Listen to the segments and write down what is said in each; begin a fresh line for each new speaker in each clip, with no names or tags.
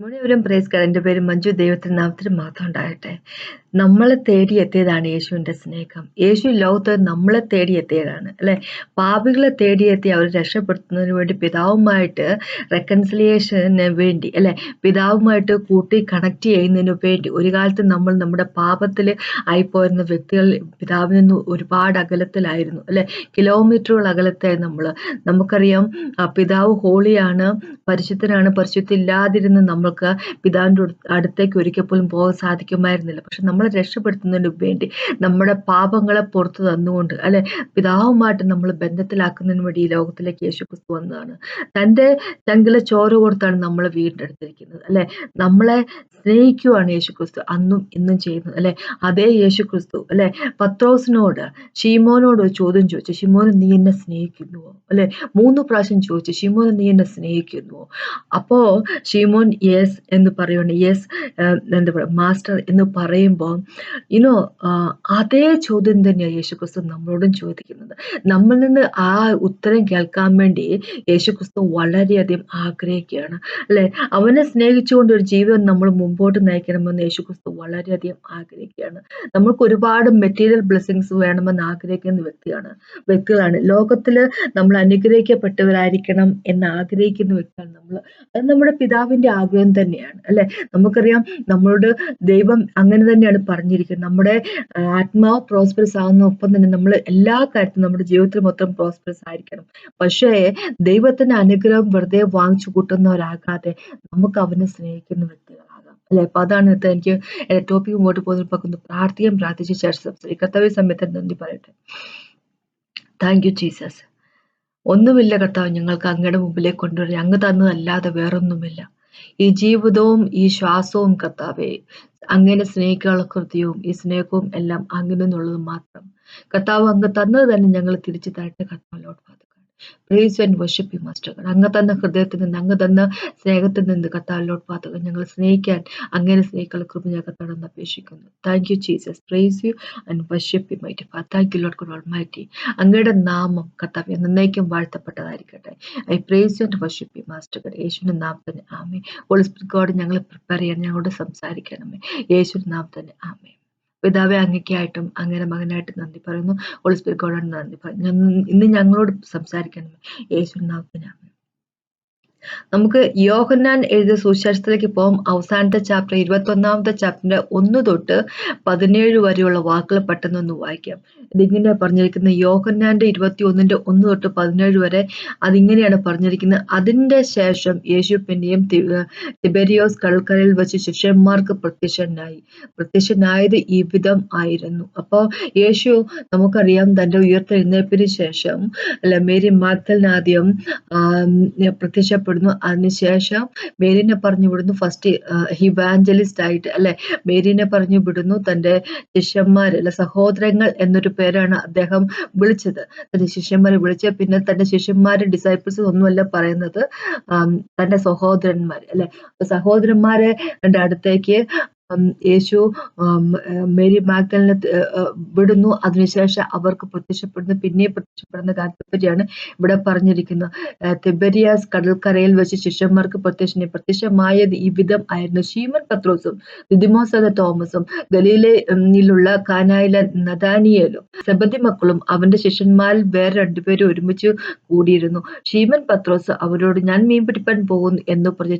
മുഴുവനും praise card എന്റെ പേര് മഞ്ജു. ദൈവത്തിന് നാമത്തിന് മാത്രം ഉണ്ടാകട്ടെ. നമ്മളെ തേടി എത്തിയതാണ് യേശുവിന്റെ സ്നേഹം. യേശു ലോകത്ത് നമ്മളെ തേടി എത്തിയതാണ് അല്ലെ? പാപികളെ തേടിയെത്തി അവർ രക്ഷപ്പെടുത്തുന്നതിന് വേണ്ടി പിതാവുമായിട്ട് റെക്കൺസിലിയേഷന് വേണ്ടി അല്ലെ? പിതാവുമായിട്ട് കൂട്ടി കണക്ട് ചെയ്യുന്നതിന് വേണ്ടി ഒരു കാലത്ത് നമ്മൾ നമ്മുടെ പാപത്തിൽ ആയിപ്പോയിരുന്ന വ്യക്തികൾ പിതാവിൽ നിന്ന് ഒരുപാട് അകലത്തിലായിരുന്നു അല്ലെ? കിലോമീറ്ററുകൾ അകലത്തായി നമ്മൾ. നമുക്കറിയാം പിതാവ് ഹോളിയാണ് പരിശുദ്ധനാണ് പരിശുദ്ധില്ലാതിരുന്ന് നമ്മൾക്ക് പിതാവിന്റെ അടുത്തേക്ക് ഒരിക്കൽ പോലും പോകാൻ സാധിക്കുമായിരുന്നില്ല. പക്ഷെ നമ്മളെ രക്ഷപ്പെടുത്തുന്നതിന് വേണ്ടി നമ്മുടെ പാപങ്ങളെ പുറത്തു തന്നുകൊണ്ട് അല്ലെ? പിതാവുമായിട്ട് നമ്മൾ ബന്ധത്തിലാക്കുന്നതിന് വേണ്ടി ഈ ലോകത്തിലേക്ക് യേശു ക്രിസ്തു വന്നതാണ്. തന്റെ ചങ്കിലെ ചോര കൊടുത്താണ് നമ്മളെ വീണ്ടെടുത്തിരിക്കുന്നത് അല്ലെ? നമ്മളെ സ്നേഹിക്കുവാണ് യേശു ക്രിസ്തു അന്നും ഇന്നും ചെയ്യുന്നത് അല്ലെ? അതേ യേശു ക്രിസ്തു അല്ലെ? പത്രോസിനോട് ഷീമോനോട് ഒരു ചോദ്യം ചോദിച്ചു. ഷിമോന് നീ എന്നെ സ്നേഹിക്കുന്നുവോ? അല്ലെ? മൂന്ന് പ്രാവശ്യം ചോദിച്ചു. ഷിമോന് നീ എന്നെ സ്നേഹിക്കുന്നുവോ? അപ്പോ ഷീമോൻ യെസ് എന്ന് പറയുകയാണ് യെസ് എന്താ പറയുക മാസ്റ്റർ എന്ന് പറയുമ്പോൾ ഇനോ അതേ ചോദ്യം തന്നെയാണ് യേശു ക്രിസ്തു നമ്മളോടും ചോദിക്കുന്നത്. നമ്മളിൽ നിന്ന് ആ ഉത്തരം കേൾക്കാൻ വേണ്ടി യേശു ക്രിസ്തു വളരെയധികം ആഗ്രഹിക്കുകയാണ് അല്ലെ? അവനെ സ്നേഹിച്ചുകൊണ്ട് ഒരു ജീവിതം നമ്മൾ മുമ്പോട്ട് നയിക്കണമെന്ന് യേശു ക്രിസ്തു വളരെയധികം ആഗ്രഹിക്കുകയാണ്. നമ്മൾക്ക് ഒരുപാട് മെറ്റീരിയൽ ബ്ലെസ്സിങ്സ് വേണമെന്ന് ആഗ്രഹിക്കുന്ന വ്യക്തിയാണ്. വ്യക്തികളാണ്. ലോകത്തിൽ നമ്മൾ അനുഗ്രഹിക്കപ്പെട്ടവരായിരിക്കണം എന്ന് ആഗ്രഹിക്കുന്ന വ്യക്തിയാണ് നമ്മൾ അത് നമ്മുടെ പിതാവിന്റെ ആഗ്രഹം തന്നെയാണ് അല്ലെ? നമുക്കറിയാം നമ്മളോട് ദൈവം അങ്ങനെ തന്നെയാണ് പറഞ്ഞിരിക്കുന്നത്. നമ്മുടെ ആത്മാവ് പ്രോസ്പെറസ് ആകുന്ന ഒപ്പം തന്നെ നമ്മൾ എല്ലാ കാര്യത്തിലും നമ്മുടെ ജീവിതത്തിൽ മൊത്തം പ്രോസ്പെറസ് ആയിരിക്കണം. പക്ഷേ ദൈവത്തിന്റെ അനുഗ്രഹം വെറുതെ വാങ്ങിച്ചു കൂട്ടുന്നവരാകാതെ നമുക്ക് അവനെ സ്നേഹിക്കുന്ന വ്യക്തികളാകാം അല്ലെ? അപ്പൊ അതാണ് ഇന്നത്തെ എനിക്ക് ടോപ്പിക് മുമ്പോട്ട് പോകുന്നപ്പോൾ ഒന്ന് പ്രാർത്ഥിക്കാൻ പ്രാർത്ഥിച്ച് ശേഷം സംസാരിക്കും. കർത്തവ്യ സമയത്ത് നന്ദി പറയട്ടെ. താങ്ക് യു ജീസസ് ഒന്നുമില്ല കർത്താവ് ഞങ്ങൾക്ക് അങ്ങയുടെ മുമ്പിലേക്ക് കൊണ്ടുവരാൻ അങ്ങ് തന്നതല്ലാതെ വേറൊന്നുമില്ല. ഈ ജീവിതവും ഈ ശ്വാസവും കർത്താവെ അങ്ങനെ സ്നേഹിക്കാനുള്ള കൃത്യവും ഈ സ്നേഹവും എല്ലാം അങ്ങനെ നിന്നുള്ളത് മാത്രം. കർത്താവ് അങ്ങ് തന്നത് തന്നെ ഞങ്ങൾ തിരിച്ചു തരട്ടെ കർത്താവ് Lord praise and worship you master അങ്ങ് തന്ന ഹൃദയത്തിൽ നിന്ന് അങ്ങ് തന്ന സ്നേഹത്തിൽ നിന്ന് കത്താലോട്ട് പാതകൾ ഞങ്ങൾ സ്നേഹിക്കാൻ അങ്ങനെ സ്നേഹിക്കാനുള്ള കൃപ ഞാൻ കത്താടെന്ന് അപേക്ഷിക്കുന്നു. Thank you Jesus praise you and worship you mighty ഫാ thank you Lord God almighty അങ്ങയുടെ നാമം കത്താവ് നന്നായിരിക്കും വാഴ്ത്തപ്പെട്ടതായിരിക്കട്ടെ. I praise you and worship you master യേശുവിന്റെ നാമത്തിന് ആമേ ഹോളിസ്പിരിറ്റ് ഗോഡ് ഞങ്ങളെ പ്രിപ്പയർ ചെയ്യാൻ ഞങ്ങളോട് സംസാരിക്കണമേ. യേശുവിന്റെ നാമത്തിന് ആമേ പിതാവെ അങ്ങയ്ക്കായിട്ടും അങ്ങനെ മകനായിട്ടും നന്ദി പറയുന്നു. ഹോളിസ്പിരിറ്റ് ഗോഡാണ് നന്ദി പറയുന്നു ഇന്ന് ഞങ്ങളോട് സംസാരിക്കണം. യേശു നമുക്ക് യോഹന്നാൻ എഴുതിയ സുശേഷത്തിലേക്ക് പോകും അവസാനത്തെ ചാപ്റ്റർ ഇരുപത്തൊന്നാമത്തെ ചാപ്റ്ററിന്റെ ഒന്ന് തൊട്ട് പതിനേഴ് വരെയുള്ള വാക്കുകൾ പെട്ടെന്ന് ഒന്ന് വായിക്കാം. ഇതിങ്ങനെ പറഞ്ഞിരിക്കുന്ന യോഹന്നാന്റെ ഇരുപത്തി ഒന്നിന്റെ ഒന്ന് തൊട്ട് പതിനേഴ് വരെ അതിങ്ങനെയാണ് പറഞ്ഞിരിക്കുന്നത്. അതിന്റെ ശേഷം യേശു പിന്നെയും തിബരിയോസ് കടൽക്കരയിൽ വെച്ച് ശിഷ്യന്മാർക്ക് പ്രത്യക്ഷനായി. പ്രത്യക്ഷനായത് ഈ വിധം ആയിരുന്നു. അപ്പോൾ യേശു നമുക്കറിയാം തന്റെ ഉയർത്തെഴുന്നേൽപ്പിന് ശേഷം അല്ല മേരി മാത്തലിനാദ്യം പ്രത്യക്ഷപ്പെടും വിടുന്നു അതിനുശേഷം മേരിനെ പറഞ്ഞു വിടുന്നു ഫസ്റ്റ് ഹിവാഞ്ചലിസ്റ്റ് ആയിട്ട് അല്ലെ? മേരിനെ പറഞ്ഞു വിടുന്നു തന്റെ ശിഷ്യന്മാർ അല്ലെ സഹോദരങ്ങൾ എന്നൊരു പേരാണ് അദ്ദേഹം വിളിച്ചത്. തന്റെ ശിഷ്യന്മാരെ വിളിച്ച പിന്നെ തന്റെ ശിഷ്യന്മാരെ ഡിസൈപ്പിൾസ് ഒന്നുമല്ല പറയുന്നത് തന്റെ സഹോദരന്മാർ അല്ലെ? സഹോദരന്മാരെ അടുത്തേക്ക് യേശു മേരി മാഗ്ദലിനെ വിടുന്നു. അതിനുശേഷം അവർക്ക് പ്രത്യക്ഷപ്പെടുന്നു. പിന്നെ പ്രത്യക്ഷപ്പെടുന്ന കാര്യത്തെപ്പറ്റിയാണ് ഇവിടെ പറഞ്ഞിരിക്കുന്നത്. തിബരിയാസ് കടൽക്കരയിൽ വെച്ച് ശിഷ്യന്മാർക്ക് പ്രത്യക്ഷ പ്രത്യക്ഷമായത് ഈ വിധം ആയിരുന്നു ഷീമൻ പത്രോസും ദിദിമോസ തോമസും ഗലീലയിലുള്ള കാനായിലെ നദാനിയലും സബദി മക്കളും അവന്റെ ശിഷ്യന്മാരിൽ വേറെ രണ്ടുപേരും ഒരുമിച്ച് കൂടിയിരുന്നു. ഷീമൻ പത്രോസ് അവരോട് ഞാൻ മീൻ പിടിപ്പാൻ പോകുന്നു എന്ന് പറഞ്ഞു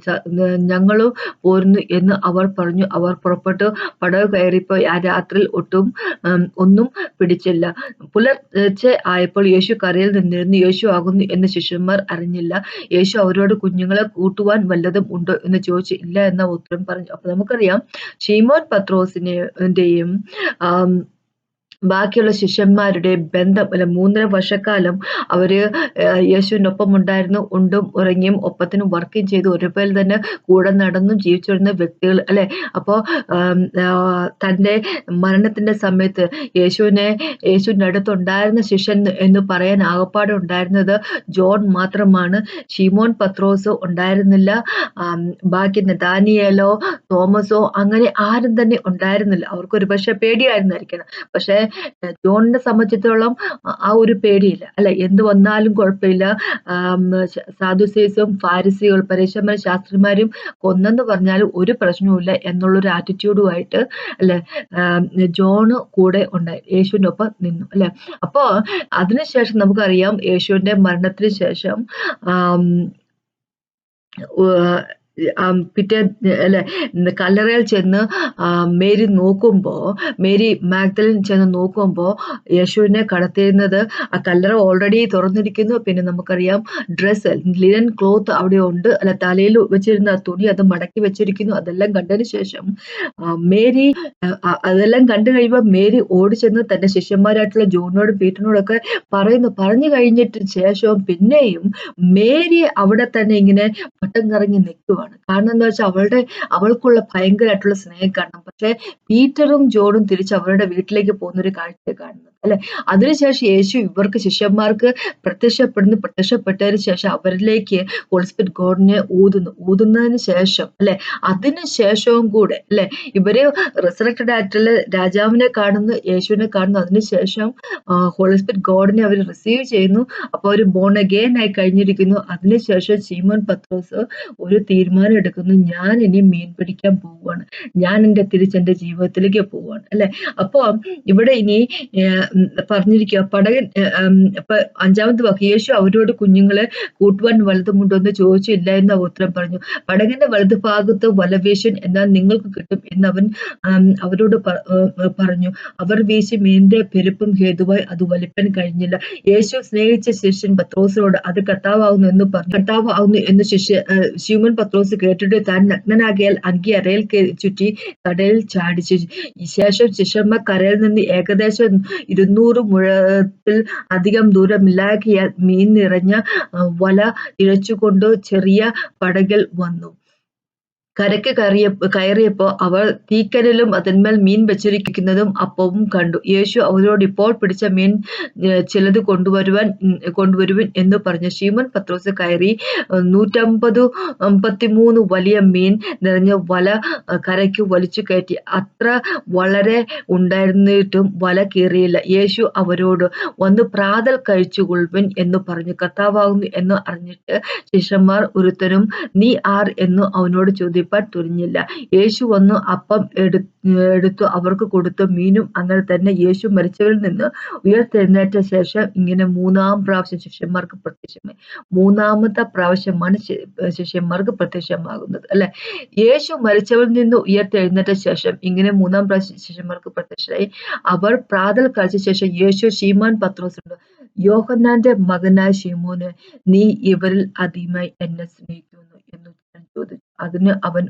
ഞങ്ങളും പോരുന്നു എന്ന് അവർ പറഞ്ഞു. അവർ പുറപ്പെട്ടു. പടവ് കയറിപ്പോയി. ആ രാത്രിയിൽ ഒട്ടും ഒന്നും പിടിച്ചില്ല. പുലർച്ചെ ആയപ്പോൾ യേശു കരയിൽ നിന്നിരുന്നു. യേശു ആകുന്നു എന്ന് ശിഷ്യന്മാർ അറിഞ്ഞില്ല. യേശു അവരോട് കുഞ്ഞുങ്ങളെ കൂട്ടുവാൻ വല്ലതും ഉണ്ടോ എന്ന് ചോദിച്ചു. ഇല്ല എന്ന ഉത്തരം പറഞ്ഞു. അപ്പൊ നമുക്കറിയാം ഷീമോൻ പത്രോസിന്റെയും ബാക്കിയുള്ള ശിഷ്യന്മാരുടെ ബന്ധം അല്ല മൂന്നര വർഷക്കാലം അവർ യേശുവിനൊപ്പം ഉണ്ടായിരുന്നു ഉണ്ടും ഉറങ്ങിയും ഒപ്പത്തിനും വർക്കും ചെയ്തു. ഒരുപോലെ തന്നെ കൂടെ നടന്നും ജീവിച്ചു വരുന്ന വ്യക്തികൾ അല്ലെ? അപ്പോൾ തന്റെ മരണത്തിന്റെ സമയത്ത് യേശുവിനെ യേശുവിന്റെ അടുത്തുണ്ടായിരുന്ന ശിഷ്യൻ എന്ന് പറയാൻ ആകപ്പാടെ ഉണ്ടായിരുന്നത് ജോൺ മാത്രമാണ്. ഷിമോൻ പത്രോസോ ഉണ്ടായിരുന്നില്ല. ബാക്കി ദാനിയേലോ തോമസോ അങ്ങനെ ആരും തന്നെ ഉണ്ടായിരുന്നില്ല. അവർക്ക് ഒരുപക്ഷെ പേടിയായിരുന്നായിരിക്കണം. പക്ഷേ ജോണിനെ സംബന്ധിച്ചിടത്തോളം ആ ഒരു പേടിയില്ല. അല്ലെ എന്ത് വന്നാലും കുഴപ്പമില്ല. സാധുസേസും ഫാരിസികൾ പരേശന്മാരും ശാസ്ത്രിമാരും കൊന്നെന്ന് പറഞ്ഞാൽ ഒരു പ്രശ്നവുമില്ല എന്നുള്ളൊരു ആറ്റിറ്റ്യൂഡുമായിട്ട് അല്ലെ ജോണ് കൂടെ ഉണ്ടായി യേശുവിന്റെ ഒപ്പം നിന്നു അല്ലെ. അപ്പോൾ അതിനുശേഷം നമുക്കറിയാം യേശുവിന്റെ മരണത്തിന് ശേഷം പിറ്റേ അല്ലെ കല്ലറയിൽ ചെന്ന് മേരി നോക്കുമ്പോൾ മേരി മാഗ്ദലിൻ ചെന്ന് നോക്കുമ്പോൾ യേശുവിനെ കടത്തിയിരുന്നത് ആ കല്ലറ ഓൾറെഡി തുറന്നിരിക്കുന്നു. പിന്നെ നമുക്കറിയാം ഡ്രസ്സ് ലിനൻ ക്ലോത്ത് അവിടെ ഉണ്ട്. അല്ല തലയിൽ വെച്ചിരുന്ന തുണി അത് മടക്കി വെച്ചിരിക്കുന്നു. അതെല്ലാം കണ്ടതിന് ശേഷം മേരി അതെല്ലാം കണ്ടു കഴിയുമ്പോൾ മേരി ഓടി ചെന്ന് തന്റെ ശിഷ്യന്മാരായിട്ടുള്ള ജോണിനോടും പീറ്ററിനോടൊക്കെ പറയുന്നു. പറഞ്ഞു കഴിഞ്ഞിട്ട് ശേഷവും പിന്നെയും മേരി അവിടെ തന്നെ ഇങ്ങനെ പട്ടം കറങ്ങി നിൽക്കുക ആണ് കാരണം എന്താ വെച്ചാൽ അവളുടെ അവൾക്കുള്ള ഭയങ്കരമായിട്ടുള്ള സ്നേഹം കാണണം. പക്ഷെ പീറ്ററും ജോണും തിരിച്ച് അവരുടെ വീട്ടിലേക്ക് പോകുന്ന ഒരു കാഴ്ച കാണുന്നത് അല്ലെ? അതിനുശേഷം യേശു ഇവർക്ക് ശിഷ്യന്മാർക്ക് പ്രത്യക്ഷപ്പെടുന്നു. പ്രത്യക്ഷപ്പെട്ടതിന് ശേഷം അവരിലേക്ക് ഹോളിസ്പിറ്റ് ഗോഡിനെ ഊതുന്നു. ഊതുന്നതിന് ശേഷം അല്ലെ? അതിനുശേഷവും കൂടെ അല്ലെ? ഇവർ റിസറക്റ്റഡ് ആയിട്ടുള്ള രാജാവിനെ കാണുന്നു യേശുവിനെ കാണുന്നു. അതിനുശേഷം ഹോളിസ്പിറ്റ് ഗോഡിനെ അവർ റിസീവ് ചെയ്യുന്നു. അപ്പോൾ അവർ ബോൺ അഗെയിൻ ആയി കഴിഞ്ഞിരിക്കുന്നു. അതിനുശേഷം സീമോൻ പത്രോസ് ഒരു തീരുമാനം എടുക്കുന്നു. ഞാൻ ഇനി മീൻ പിടിക്കാൻ പോവുകയാണ്. ഞാൻ എന്റെ തിരിച്ചെന്റെ ജീവിതത്തിലേക്ക് പോവുകയാണ്. അല്ലെ? അപ്പോൾ ഇവിടെ ഇനി പറഞ്ഞിരിക്കുക. പടകൻ അഞ്ചാമത്തെ വാക്ക് യേശു അവരോട് കുഞ്ഞുങ്ങളെ കൂട്ടുവാൻ വലതുമുണ്ടോ എന്ന് ചോദിച്ചില്ല എന്ന് ഉത്തരം പറഞ്ഞു. പടകന്റെ വലതു ഭാഗത്ത് വലവേശൻ എന്നാൽ നിങ്ങൾക്ക് കിട്ടും എന്ന് അവൻ അവരോട് പറഞ്ഞു. അവർ വീശി മീനിന്റെ പെരുപ്പും ഹേതുവായി അത് വലിപ്പാൻ കഴിഞ്ഞില്ല. യേശു സ്നേഹിച്ച ശിഷ്യൻ പത്രോസിനോട് അത് കർത്താവുന്നു എന്ന് പറഞ്ഞു. കർത്താവുന്നു എന്ന് ശിഷ്യ ശിവൻ പത്രോസ് കേട്ടിട്ട് താൻ നഗ്നനാകിയാൽ അങ്കി അരയിൽ ചുറ്റി കടലിൽ ചാടിച്ചു. ശേഷം ശിഷ്യന്മാർ കരയിൽ നിന്ന് ഏകദേശം ഇരുന്നൂറ് മുഴത്തിൽ അധികം ദൂരമില്ലാക്കിയാൽ മീൻ നിറഞ്ഞ വല ഇഴച്ചുകൊണ്ട് ചെറിയ പടകിൽ വന്നു. കരയ്ക്ക് കയറിയ കയറിയപ്പോൾ അവർ തീക്കനലും അതിന്മേൽ മീൻ വെച്ചിരിക്കുന്നതും അപ്പവും കണ്ടു. യേശു അവരോട് ഇപ്പോൾ പിടിച്ച മീൻ ചിലത് കൊണ്ടുവരുവാൻ കൊണ്ടുവരുവൻ എന്ന് പറഞ്ഞു. ശീമൻ പത്രോസ് കയറി നൂറ്റമ്പത് അമ്പത്തിമൂന്ന് വലിയ മീൻ നിറഞ്ഞ വല കരയ്ക്ക് വലിച്ചു കയറ്റി. അത്ര വളരെ ഉണ്ടായിരുന്നിട്ടും വല കീറിയില്ല. യേശു അവരോട് വന്ന് പ്രാതൽ കഴിച്ചുകൊള്ളുവൻ എന്ന് പറഞ്ഞു. കർത്താവാകുന്നു എന്ന് അറിഞ്ഞിട്ട് ശിഷ്യന്മാർ ഒരുത്തനും നീ ആർ എന്ന് അവനോട് ചോദിച്ചു കഴിപ്പാൻ തുനിഞ്ഞില്ല യേശു വന്നു അപ്പം എടു എടുത്തു അവർക്ക് കൊടുത്തു. മീനും അങ്ങനെ തന്നെ യേശു മരിച്ചവരിൽ നിന്ന് ഉയർത്തെഴുന്നേറ്റ ശേഷം ഇങ്ങനെ മൂന്നാം പ്രാവശ്യം ശിഷ്യന്മാർക്ക് പ്രത്യക്ഷമായി. മൂന്നാമത്തെ പ്രാവശ്യമാണ് ശിഷ്യന്മാർക്ക് പ്രത്യക്ഷമാകുന്നത് അല്ലെ? യേശു മരിച്ചവരിൽ നിന്ന് ഉയർത്തെഴുന്നേറ്റ ശേഷം ഇങ്ങനെ മൂന്നാം പ്രാവശ്യം ശിഷ്യന്മാർക്ക് പ്രത്യക്ഷമായി അവർ പ്രാതൽ കഴിച്ച ശേഷം യേശു ഷീമാൻ പത്രോസുണ്ട് യോഹന്നാന്റെ മകനായ ഷീമോന് നീ ഇവരിൽ അധികമായി എന്നെ സ്നേഹിക്കുന്നു എന്ന് ചോദിച്ചു. അതിന് അവൻ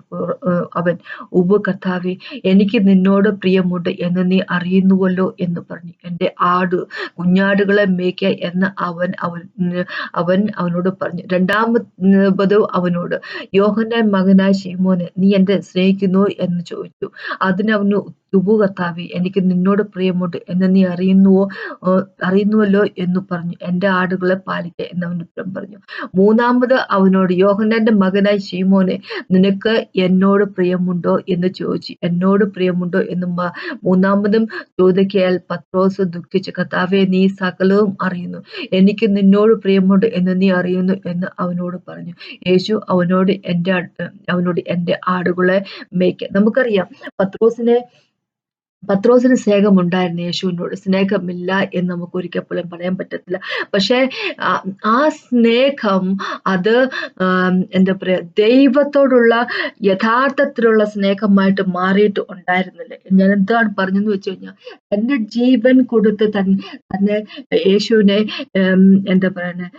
അവൻ ഉവ്വ് കർത്താവെ എനിക്ക് നിന്നോട് പ്രിയമുണ്ട് എന്ന് നീ അറിയുന്നുവല്ലോ എന്ന് പറഞ്ഞു. എന്റെ ആട് കുഞ്ഞാടുകളെ മേയ്ക്ക എന്ന് അവൻ അവൻ അവൻ അവനോട് പറഞ്ഞു. രണ്ടാമത് അവനോട് യോഹന്നാൻ മകനായ ശീമോനെ നീ എന്നെ സ്നേഹിക്കുന്നു? എന്ന് ചോദിച്ചു. അതിന് കർത്താവെ എനിക്ക് നിന്നോട് പ്രിയമുണ്ട് എന്ന് നീ അറിയുന്നുവോ? അറിയുന്നുവല്ലോ എന്ന് പറഞ്ഞു. എന്റെ ആടുകളെ പാലിക്ക എന്നവൻ ഉത്തരം പറഞ്ഞു. മൂന്നാമത് അവനോട് യോഹന്നാന്റെ മകനായി ശീമോനെ നിനക്ക് എന്നോട് പ്രിയമുണ്ടോ എന്ന് ചോദിച്ചു. എന്നോട് പ്രിയമുണ്ടോ എന്ന് മൂന്നാമതും ചോദിക്കയാൽ പത്രോസ് ദുഃഖിച്ചു. കർത്താവെ നീ സകലവും അറിയുന്നു. എനിക്ക് നിന്നോട് പ്രിയമുണ്ട് എന്ന് നീ അറിയുന്നു എന്ന് അവനോട് പറഞ്ഞു. യേശു അവനോട് എന്റെ അവനോട് എന്റെ ആടുകളെ മേയ്ക്ക. നമുക്കറിയാം പത്രോസിനെ പത്രോസിന് സ്നേഹമുണ്ടായിരുന്നു യേശുവിനോട്. സ്നേഹമില്ല എന്ന് നമുക്ക് ഒരിക്കൽ പോലും പറയാൻ പറ്റത്തില്ല. പക്ഷേ ആ സ്നേഹം അത് എന്താ പറയുക ദൈവത്തോടുള്ള യഥാർത്ഥത്തിലുള്ള സ്നേഹമായിട്ട് മാറിയിട്ട് ഉണ്ടായിരുന്നില്ല. ഞാൻ എന്താണ് പറഞ്ഞെന്ന് വെച്ച് കഴിഞ്ഞാൽ തന്റെ ജീവൻ കൊടുത്ത് തൻ തന്നെ യേശുവിനെ എന്താ പറയുന്നത്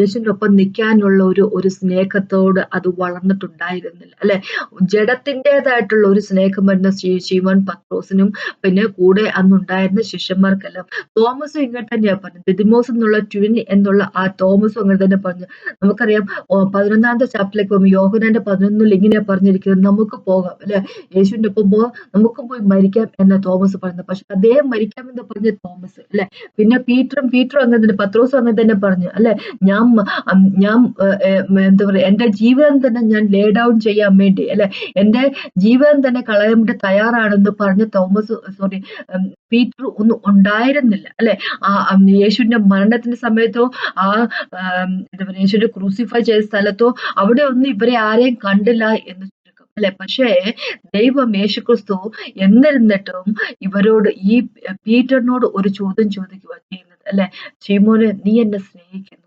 യേശുവിന്റെ ഒപ്പം നിൽക്കാനുള്ള ഒരു ഒരു സ്നേഹത്തോട് അത് വളർന്നിട്ടുണ്ടായിരുന്നില്ല. അല്ലെ? ജഡത്തിന്റെതായിട്ടുള്ള ഒരു സ്നേഹം സ്നേഹമായിരുന്നു ശിവൻ പത്രോസിന് തോമസിനും പിന്നെ കൂടെ അന്നുണ്ടായിരുന്ന ശിഷ്യന്മാർക്കെല്ലാം തോമസും ഇങ്ങനെ തന്നെയാണ് പറഞ്ഞത്. ദിദിമോസ് എന്നുള്ള ട്വിൻ എന്നുള്ള ആ തോമസും അങ്ങനെ തന്നെ പറഞ്ഞു. നമുക്കറിയാം പതിനൊന്നാമത്തെ ചാപ്റ്ററിലേക്ക് പോകുമ്പോൾ യോഹനാന്റെ പതിനൊന്നിൽ ഇങ്ങനെയാ പറഞ്ഞിരിക്കുന്നത് നമുക്ക് പോകാം അല്ലെ? യേശുവിന്റെ ഒപ്പം പോകാം നമുക്കും പോയി മരിക്കാം എന്ന തോമസ് പറഞ്ഞത്. പക്ഷെ അദ്ദേഹം മരിക്കാമെന്ന് പറഞ്ഞ തോമസ് അല്ലെ? പിന്നെ പീറ്ററും പീറ്ററും അങ്ങനെ തന്നെ പത്രോസും അങ്ങനെ തന്നെ പറഞ്ഞു അല്ലെ? ഞാൻ ഞാൻ എന്താ പറയാ എന്റെ ജീവിതം തന്നെ ഞാൻ ലേ ഡൗൺ ചെയ്യാൻ വേണ്ടി അല്ലെ? എന്റെ ജീവിതം തന്നെ കളയാൻ വേണ്ടി തയ്യാറാണെന്ന് പറഞ്ഞ തോമസ് സോറി പീറ്റർ ഒന്നും ഉണ്ടായിരുന്നില്ല അല്ലെ? ആ യേശുവിന്റെ മരണത്തിന്റെ സമയത്തോ ആ എന്താ പറയുക യേശുവിന്റെ ക്രൂസിഫൈ ചെയ്ത സ്ഥലത്തോ അവിടെ ഒന്നും ഇവരെ ആരെയും കണ്ടില്ല എന്ന് അല്ലെ? പക്ഷേ ദൈവം യേശുക്രിസ്തു എന്നിരുന്നിട്ടും ഇവരോട് ഈ പീറ്ററിനോട് ഒരു ചോദ്യം ചോദിക്കുക ചെയ്യുന്നത് അല്ലെ? ചീമോനെ നീ എന്നെ സ്നേഹിക്കുന്നു.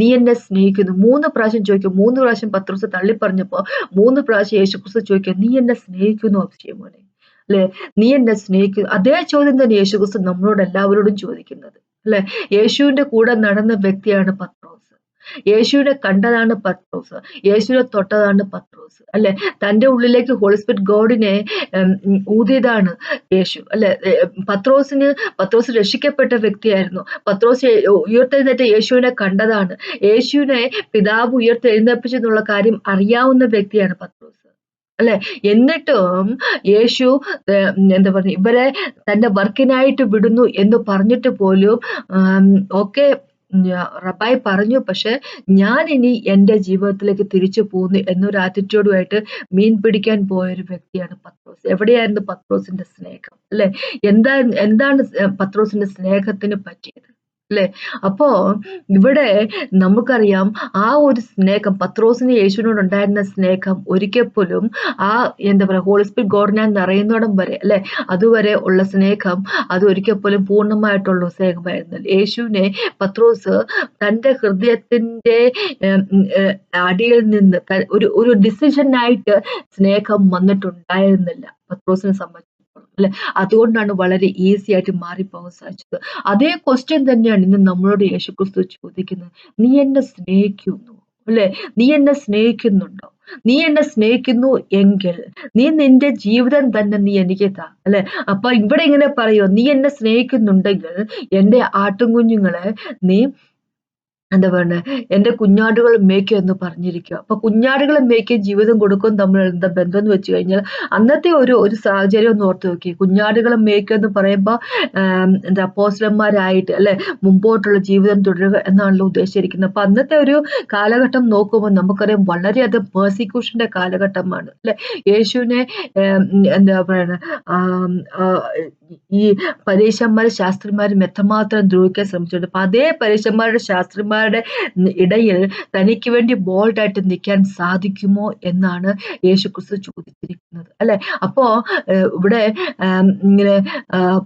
നീ എന്നെ സ്നേഹിക്കുന്നു. മൂന്ന് പ്രാവശ്യം ചോദിക്കും. മൂന്ന് പ്രാവശ്യം പത്രോസ് തള്ളി പറഞ്ഞപ്പോ മൂന്ന് പ്രാവശ്യം യേശുക്രിസ്തു ചോദിക്കും നീ എന്നെ സ്നേഹിക്കുന്നു? ശീമോനെ. അല്ലെ? നീ എന്നെ സ്നേഹിക്കുന്നു. അതേ ചോദ്യം തന്നെ യേശു ക്രിസ്തു നമ്മളോട് എല്ലാവരോടും ചോദിക്കുന്നത്. അല്ലെ? യേശുവിന്റെ കൂടെ നടന്ന വ്യക്തിയാണ് പത്രോസ്. യേശുവിനെ കണ്ടതാണ് പത്രോസ്. യേശുവിനെ തൊട്ടതാണ് പത്രോസ്. അല്ലെ? തന്റെ ഉള്ളിലേക്ക് ഹോളിസ്പിറ്റ് ഗോഡിനെ ഊതിയതാണ് യേശു. അല്ലെ? പത്രോസിന് പത്രോസ് രക്ഷിക്കപ്പെട്ട വ്യക്തിയായിരുന്നു. പത്രോസ് ഉയർത്തെഴുന്നേറ്റ യേശുവിനെ കണ്ടതാണ്. യേശുവിനെ പിതാവ് ഉയർത്തെഴുന്നേപ്പിച്ചെന്നുള്ള കാര്യം അറിയാവുന്ന വ്യക്തിയാണ് പത്രോസ്. അല്ലെ? എന്നിട്ടും യേശു എന്താ പറഞ്ഞു ഇവരെ തന്റെ വർക്കിനായിട്ട് വിടുന്നു എന്ന് പറഞ്ഞിട്ട് പോലും ഒക്കെ റബായി പറഞ്ഞു പക്ഷെ ഞാൻ ഇനി എന്റെ ജീവിതത്തിലേക്ക് തിരിച്ചു പോകുന്നു എന്നൊരു ആറ്റിറ്റ്യൂഡുമായിട്ട് മീൻ പിടിക്കാൻ പോയ ഒരു വ്യക്തിയാണ് പത്രോസ്. എവിടെയായിരുന്നു പത്രോസിന്റെ സ്നേഹം? അല്ലെ? എന്താ എന്താണ് പത്രോസിന്റെ സ്നേഹത്തിന് പറ്റിയത്? അല്ലെ? അപ്പോ ഇവിടെ നമുക്കറിയാം ആ ഒരു സ്നേഹം പത്രോസിന് യേശുവിനോട് ഉണ്ടായിരുന്ന സ്നേഹം ഒരിക്കൽ പോലും ആ എന്താ പറയാ ഹോളിസ്പിരിറ്റ് ഗോഡിനെ നിറയുന്നോടം വരെ അല്ലെ? അതുവരെ ഉള്ള സ്നേഹം അത് ഒരിക്കൽ പോലും പൂർണമായിട്ടുള്ള സ്നേഹമായിരുന്നു യേശുവിനെ പത്രോസ് തന്റെ ഹൃദയത്തിന്റെ ഏം, അടിയിൽ നിന്ന് ഒരു ഒരു ഡിസിഷനായിട്ട് സ്നേഹം വന്നിട്ടുണ്ടായിരുന്നില്ല പത്രോസിനെ സംബന്ധിച്ചിടത്തോളം അല്ലെ? അതുകൊണ്ടാണ് വളരെ ഈസി ആയിട്ട് മാറിപ്പോകാൻ സാധിച്ചത്. അതേ ക്വസ്റ്റ്യൻ തന്നെയാണ് ഇന്ന് നമ്മളോട് യേശുക്രിസ്തു ചോദിക്കുന്നത്. നീ എന്നെ സ്നേഹിക്കുന്നു? അല്ലെ? നീ എന്നെ സ്നേഹിക്കുന്നുണ്ടോ? നീ എന്നെ സ്നേഹിക്കുന്നു എങ്കിൽ നീ നിന്റെ ജീവിതം തന്നെ നീ എനിക്ക് താ. അല്ലെ? അപ്പൊ ഇവിടെ ഇങ്ങനെ പറയോ നീ എന്നെ സ്നേഹിക്കുന്നുണ്ടെങ്കിൽ എന്റെ ആട്ടുംകുഞ്ഞുങ്ങളെ നീ എന്താ പറയുന്നത് എന്റെ കുഞ്ഞാടുകൾ മേയ്ക്കും എന്ന് പറഞ്ഞിരിക്കുക. അപ്പൊ കുഞ്ഞാടുകളെ മേയ്ക്കും ജീവിതം കൊടുക്കും തമ്മിൽ എന്താ ബന്ധം എന്ന് വെച്ച് കഴിഞ്ഞാൽ അന്നത്തെ ഒരു ഒരു സാഹചര്യം ഒന്ന് ഓർത്ത് നോക്കി. കുഞ്ഞാടുകളെ മേയ്ക്കുക എന്ന് പറയുമ്പോൾ എന്താ പോസ്റ്റർമാരായിട്ട് അല്ലെ മുമ്പോട്ടുള്ള ജീവിതം തുടരുക എന്നാണല്ലോ ഉദ്ദേശിച്ചിരിക്കുന്നത്. അപ്പൊ അന്നത്തെ ഒരു കാലഘട്ടം നോക്കുമ്പോൾ നമുക്കറിയാം വളരെയധികം പേഴ്സിക്യൂഷന്റെ കാലഘട്ടമാണ് അല്ലെ? യേശുവിനെ എന്താ പറയുക ഈ പരീക്ഷന്മാരും ശാസ്ത്രിമാരും എത്രമാത്രം ദ്രോഹിക്കാൻ ശ്രമിച്ചിട്ടുണ്ട്. അപ്പൊ അതേ പരീശന്മാരുടെ ശാസ്ത്രിമാരുടെ ഇടയിൽ തനിക്ക് വേണ്ടി ബോൾഡായിട്ട് നിൽക്കാൻ സാധിക്കുമോ എന്നാണ് യേശു ക്രിസ്തു ചോദിച്ചിരിക്കുന്നത്. അല്ലെ? അപ്പോ ഇവിടെ ഇങ്ങനെ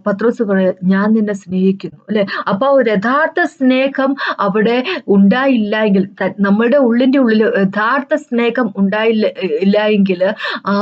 പത്രോസ് പറയാം ഞാൻ നിന്നെ സ്നേഹിക്കുന്നു. അല്ലെ? അപ്പൊ യഥാർത്ഥ സ്നേഹം അവിടെ ഉണ്ടായില്ല എങ്കിൽ നമ്മുടെ ഉള്ളിന്റെ ഉള്ളിൽ യഥാർത്ഥ സ്നേഹം ഉണ്ടായില്ല ഇല്ല എങ്കിൽ ആ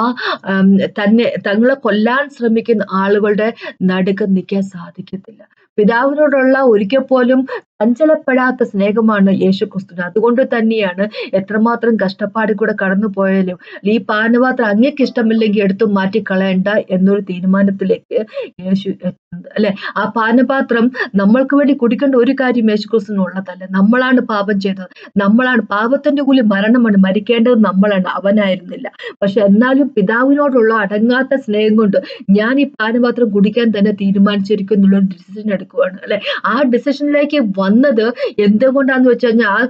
തന്നെ തങ്ങളെ കൊല്ലാൻ ശ്രമിക്കുന്ന ആളുകളുടെ നടുക്ക് നിൽക്കാൻ സാധിക്കത്തില്ല. പിതാവിനോടുള്ള ഒരിക്കൽ പോലും ചഞ്ചലപ്പെടാത്ത സ്നേഹമാണ് യേശു ക്രിസ്തുവിന് അതുകൊണ്ട് തന്നെയാണ് എത്രമാത്രം കഷ്ടപ്പാടി കൂടെ കടന്നു പോയാലും ഈ പാനപാത്രം അങ്ങേക്ക് ഇഷ്ടമില്ലെങ്കിൽ എടുത്തു മാറ്റി കളയണ്ട എന്നൊരു തീരുമാനത്തിലേക്ക് യേശു എത്തുന്നത്. അല്ലെ? ആ പാനപാത്രം നമ്മൾക്ക് വേണ്ടി കുടിക്കേണ്ട ഒരു കാര്യം യേശു ക്രിസ്തുവിന് ഉള്ളതല്ല. നമ്മളാണ് പാപം ചെയ്തത്. നമ്മളാണ് പാപത്തിന്റെ കൂലി മരണമാണ്. മരിക്കേണ്ടത് നമ്മളാണ്. അവനായിരുന്നില്ല. പക്ഷെ എന്നാലും പിതാവിനോടുള്ള അടങ്ങാത്ത സ്നേഹം കൊണ്ട് ഞാൻ ഈ പാനപാത്രം കുടിക്കാൻ തന്നെ തീരുമാനിച്ചിരിക്കും എന്നുള്ള ഡിസിഷൻ എടുക്കുവാണ് അല്ലെ? ആ ഡിസിഷനിലേക്ക് വന്നത് എന്തുകൊണ്ടാന്ന് വെച്ച് കഴിഞ്ഞാൽ